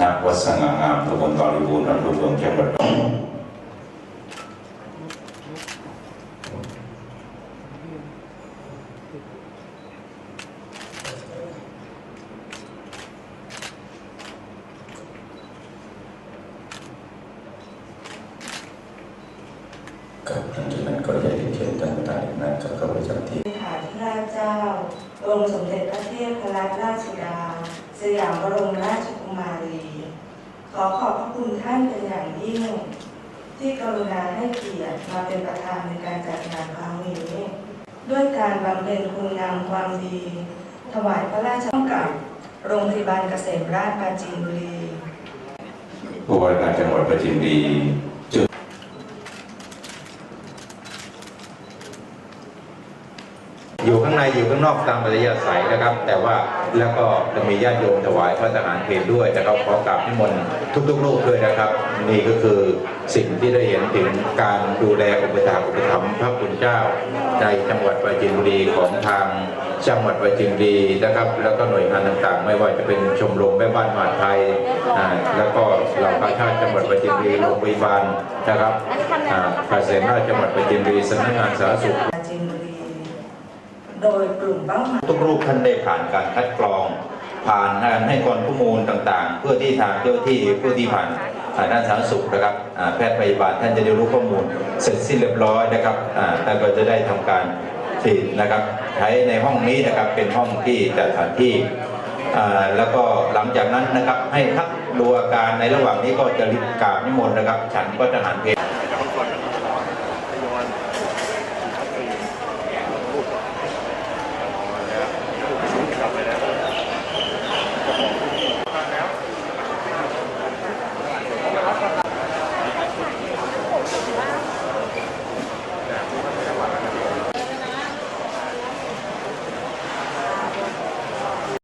ณวัดสง่างามตำบลบริบูรณ์อำเภอเมืองจังหวัดกับหลังจากนั้นก็จะเรียนเชิญท่านประธานอีกนั้นก็เข้าประจำที่พระเจ้า องค์สมเด็จพระเทพรัตนราชสุดา สยามบรมราชกุมารี ขอขอบพระคุณท่านเป็นอย่างยิ่ง ที่กรุณาให้เกียรติมาเป็นประธานในการจัดงานครั้งนี้ ด้วยการบำเพ็ญคุณงามความดี ถวายพระราชต้องกับโรงพยาบาลเกษมราชปราจีนบุรีผู้ว่าการจังหวัดปราจีนบุรีจุด อยู่ข้างในอยู่ข้างนอกตามปริยาศัยนะครับ แต่ว่าแล้วก็จะมีญาติโยมถวายพระทหารเพลด้วยนะครับขอกราบนิมนต์ทุกๆรูปด้วยนะครับ นี่ก็คือสิ่งที่ได้เห็นถึงการดูแลอุปถัมภ์อุปถัมภ์พระคุณเจ้า ในจังหวัดปราจีนบุรีของทางจังหวัดปราจีนบุรีนะครับ แล้วก็หน่วยงานต่างๆ ไม่ว่าจะเป็นชมรมแม่บ้านมหาไทยอ่าแล้วก็เหล่ากาชาติจังหวัดปราจีนบุรีโรงพยาบาลนะครับอ่าภาษาราจังหวัดปราจีนบุรีสำนักงานสาธารณสุข โดยกลุ่มเป้าหมายทุกรูปท่านได้ผ่านการคัดกรอง ผ่านการให้ความข้อมูลต่างๆ เพื่อที่ทางเจ้าหน้าที่ผู้ที่ผ่านด้านสาธารณสุขนะครับแพทย์พยาบาลท่านจะได้รู้ข้อมูลเสร็จสิ้นเรียบร้อยนะครับท่านก็จะได้ทำการฉีดนะครับใช้ในห้องนี้นะครับเป็นห้องที่จัดสถานที่แล้วก็หลังจากนั้นนะครับให้พักดูอาการในระหว่างนี้ก็จะรีบกราบนิมนต์นะครับ ฉันก็จะหันเพล